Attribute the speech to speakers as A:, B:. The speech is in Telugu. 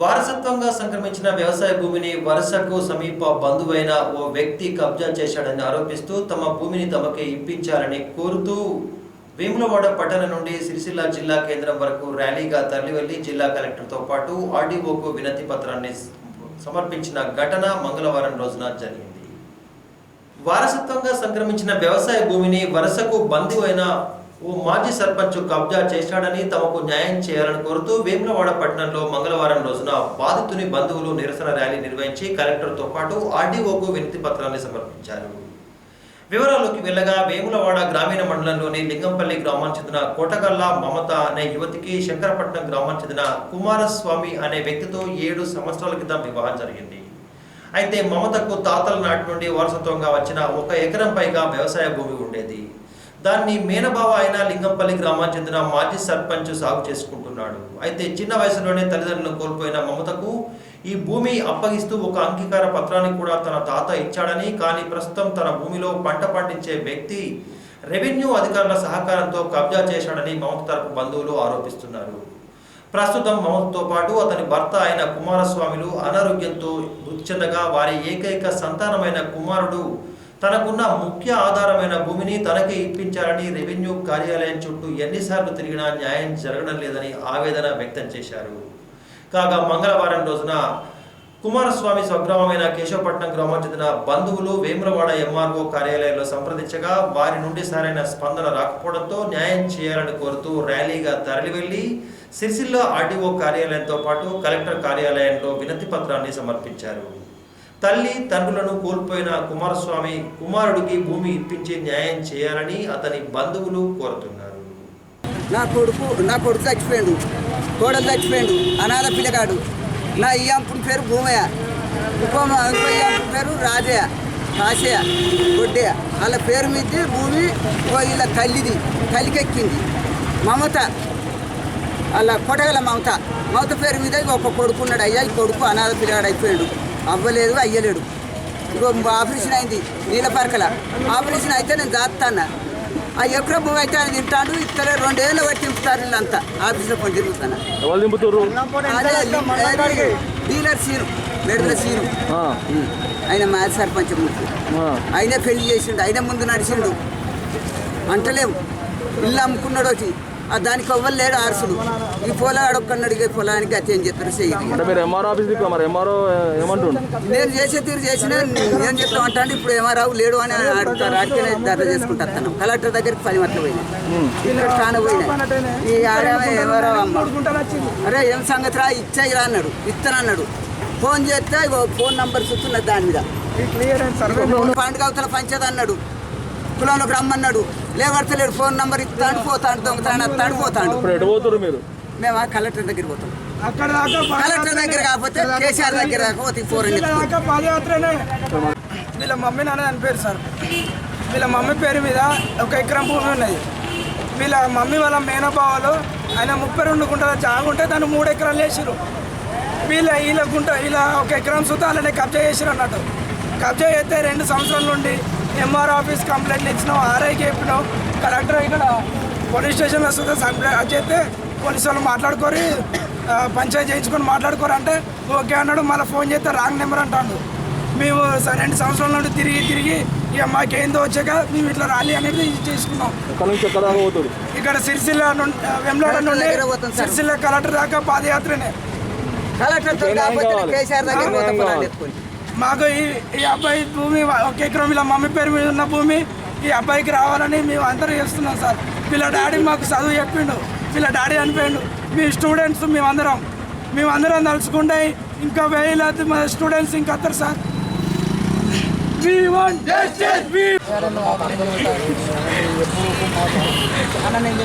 A: వారసత్వంగా సంక్రమించిన వ్యవసాయ భూమిని వరుసకు సమీప బంధువైన ఓ వ్యక్తి కబ్జా చేశాడని ఆరోపిస్తూ తమ భూమిని తమకే ఇప్పించాలని కోరుతూ వేములవాడ పట్టణ నుండి సిరిసిల్ల జిల్లా కేంద్రం వరకు ర్యాలీగా తరలివెళ్ళి జిల్లా కలెక్టర్తో పాటు ఆర్డీఓకు వినతి పత్రాన్ని సమర్పించిన ఘటన మంగళవారం రోజున జరిగింది. వారసత్వంగా సంక్రమించిన వ్యవసాయ భూమిని వరుసకు బంధువైన ఓ మాజీ సర్పంచ్ కబ్జా చేశాడని తమకు న్యాయం చేయాలని కోరుతూ వేములవాడ పట్టణంలో మంగళవారం రోజున బాధితుని బంధువులు నిరసన ర్యాలీ నిర్వహించి కలెక్టర్తో పాటు ఆర్డీఓకు వినతి పత్రాన్ని సమర్పించారు. వివరాల్లోకి వెళ్ళగా వేములవాడ గ్రామీణ మండలంలోని లింగంపల్లి గ్రామానికి చెందిన కోటగల్ల మమత అనే యువతికి శంకరపట్నం గ్రామానికి చెందిన కుమారస్వామి అనే వ్యక్తితో ఏడు సంవత్సరాల క్రితం వివాహం జరిగింది. అయితే మమతకు తాతల నాటి నుండి వారసత్వంగా వచ్చిన ఒక ఎకరం పైగా వ్యవసాయ భూమి ఉండేది. దాన్ని మేనబావ అయిన లింగంపల్లి గ్రామానికి చెందిన మాజీ సర్పంచ్ సాగు చేసుకుంటున్నాడు. అయితే చిన్న వయసులోనే తల్లిదండ్రులను కోల్పోయిన మమతకు ఈ భూమి అప్పగిస్తూ ఒక అంగీకార పత్రాన్ని కూడా తన తాత ఇచ్చాడని కానీ ప్రస్తుతం తన భూమిలో పంట పండించే వ్యక్తి రెవెన్యూ అధికారుల సహకారంతో కబ్జా చేశాడని మమత తరపు బంధువులు ఆరోపిస్తున్నారు. ప్రస్తుతం మమతతో పాటు అతని భర్త అయిన కుమారస్వామిలు అనారోగ్యంతో మృతి చెందగా వారి ఏకైక సంతానమైన కుమారుడు తనకున్న ముఖ్య ఆధారమైన భూమిని తనకే ఇప్పించాలని రెవెన్యూ కార్యాలయం చుట్టూ ఎన్నిసార్లు తిరిగినా న్యాయం జరగడం లేదని ఆవేదన వ్యక్తం చేశారు. కాగా మంగళవారం రోజున కుమారస్వామి స్వగ్రామమైన కేశవపట్నం గ్రామం చెందిన బంధువులు వేములవాడ ఎంఆర్ఓ కార్యాలయంలో సంప్రదించగా వారి నుండి సరైన స్పందన రాకపోవడంతో న్యాయం చేయాలని కోరుతూ ర్యాలీగా తరలివెళ్ళి సిరిసిల్ల ఆర్డీఓ కార్యాలయంతో పాటు కలెక్టర్ కార్యాలయంలో వినతి పత్రాన్ని సమర్పించారు. తల్లి తండ్రులను కోల్పోయిన కుమారస్వామి కుమారుడికి భూమి ఇప్పించి న్యాయం చేయాలని అతని బంధువులు కోరుతున్నారు.
B: నా కొడుకు నా కొడుకు చచ్చిపోయాడు. కోడలు చచ్చిపోయాడు. అనాథ పిల్లగాడు. నా ఇయ్యంపుని పేరు భూమయ్య. ఇంకో మా- ఇంకో పేరు రాజయ్య కాశయ్య గొడ్డయ్య. వాళ్ళ పేరు మీద భూమి వీళ్ళ తల్లిది. తల్లికెక్కింది. మమత. వాళ్ళ కొటగల మమత. మమత పేరు మీద ఒక కొడుకున్నాడు అయ్యా. ఈ కొడుకు అనాథ పిల్లగాడు అయిపోయాడు. అవ్వలేదు అయ్యలేడు. ఇంకో ఆపరేషన్ అయింది నీళ్ళపరకల ఆపరేషన్ అయితే నేను దాస్తాను ఆ ఎక్కడ భూమి అయితే ఆయన తింటాడు ఇతర రెండేళ్ళు బట్టి తింపుతారు వీళ్ళంతా. ఆఫీస్లో పని తిరుగుతాను అదే డీలర్ సీను మెడల సీను.
C: ఆ,
B: ఆయన మాజీ సర్పంచ్ ముందు.
C: ఆ.
B: ఆయనే పెళ్ళి చేసిండు ఆయన ముందు నడిచిండు. అంటలేము ఇల్లు అమ్ముకున్నాడు వచ్చి దానికి ఎవ్వరు లేడు ఆర్సుడు. ఈ పొలాడు ఒక్కడికి ఈ పొలానికి అతి ఏం చెప్తారు చెయ్యి
C: అంటే మీరు ఎంఆర్ఓ ఆఫీస్ దిక్కు మరి? ఎంఆర్ఓ ఏమంటుండు?
B: నేను చేసే తీరు చేసిన నేను చెప్తా అంటే ఇప్పుడు ఏమారావు లేడు అని అడుగుతారు అడిగినే దర్శ చేసుకుంటాను కలెక్టర్ దగ్గరికి పని మట్లు పోయినా ఇక్కడ చాలా పోయినా ఈ ఆడమే అమ్మ. అరే ఏం సంగతి రా ఇచ్చాయిరా అన్నాడు. ఇస్తానన్నాడు ఫోన్ చేస్తే ఫోన్ నంబర్ చూస్తున్నది దాని మీద. పండుగ అవతల పంచదు అన్నాడు. కులంలోకి రమ్మన్నాడు. లేవడతలేడు ఫోన్ నంబర్ ఇస్తాడు పోతాడు దొంగతాడు వస్తాడు పోతాడు.
C: ఎటు మీరు?
B: మేము ఆ కలెక్టర్ దగ్గరికి పోతాం.
D: అక్కడ దాకా
B: కలెక్టర్ దగ్గర కాకపోతే కేసీఆర్ దగ్గర కాకపోతే ఫోన్
D: వీళ్ళ మమ్మీ నాన్న అని పేరు సార్. వీళ్ళ మమ్మీ పేరు మీద ఒక ఎకరం భూమి ఉన్నది. వీళ్ళ మమ్మీ వాళ్ళ మేనబావలు ఆయన ముప్పై రెండు గుంటల జాగా ఉంటే దాన్ని మూడు ఎకరాలు వేసిరు వీళ్ళ వీళ్ళ గుంట వీళ్ళ ఒక ఎకరం సుతాలనే కబ్జా చేసిరు అన్నట్టు. కబ్జా చేస్తే రెండు సంవత్సరాల నుండి ఎంఆర్ ఆఫీస్ కంప్లైంట్ ఇచ్చినాం ఆర్ఐకి చెప్పినాం కలెక్టర్ ఇక్కడ పోలీస్ స్టేషన్లో సుతా కంప్లైంట్ చేస్తే పోలీసు వాళ్ళు మాట్లాడుకోరి ఆ, పంచాయతీ చేయించుకొని మాట్లాడుకోరు అంటే ఓకే అన్నాడు మళ్ళీ ఫోన్ చేస్తే రాంగ్ నెంబర్ అంటాడు. మేము రెండు సంవత్సరాల నుండి తిరిగి తిరిగి ఇక మాకేందో వచ్చాక మేము ఇట్లా ర్యాలీ అనేది చేసుకున్నాం. ఇక్కడ సిరిసిల్ల నుండి వెమ్లాడ నుండి. సిరిసిల్ల కలెక్టర్ దాకా పాదయాత్రనే.
B: కలెక్టర్ కేసీఆర్ దగ్గర.
D: మాకు ఈ ఈ అబ్బాయి భూమి ఒక ఎకరం ఇలా మమ్మీ పేరు మీద ఉన్న భూమి ఈ అబ్బాయికి రావాలని మేము అందరూ చేస్తున్నాం సార్. వీళ్ళ డాడీ మాకు చదువు చెప్పిండు వీళ్ళ డాడీ అనిపోయిండు మీ స్టూడెంట్స్ మేమందరం మేమందరం తలుచుకుంటే ఇంకా వేలాది మా స్టూడెంట్స్ ఇంకా వస్తారు సార్. We
B: అన్న నేను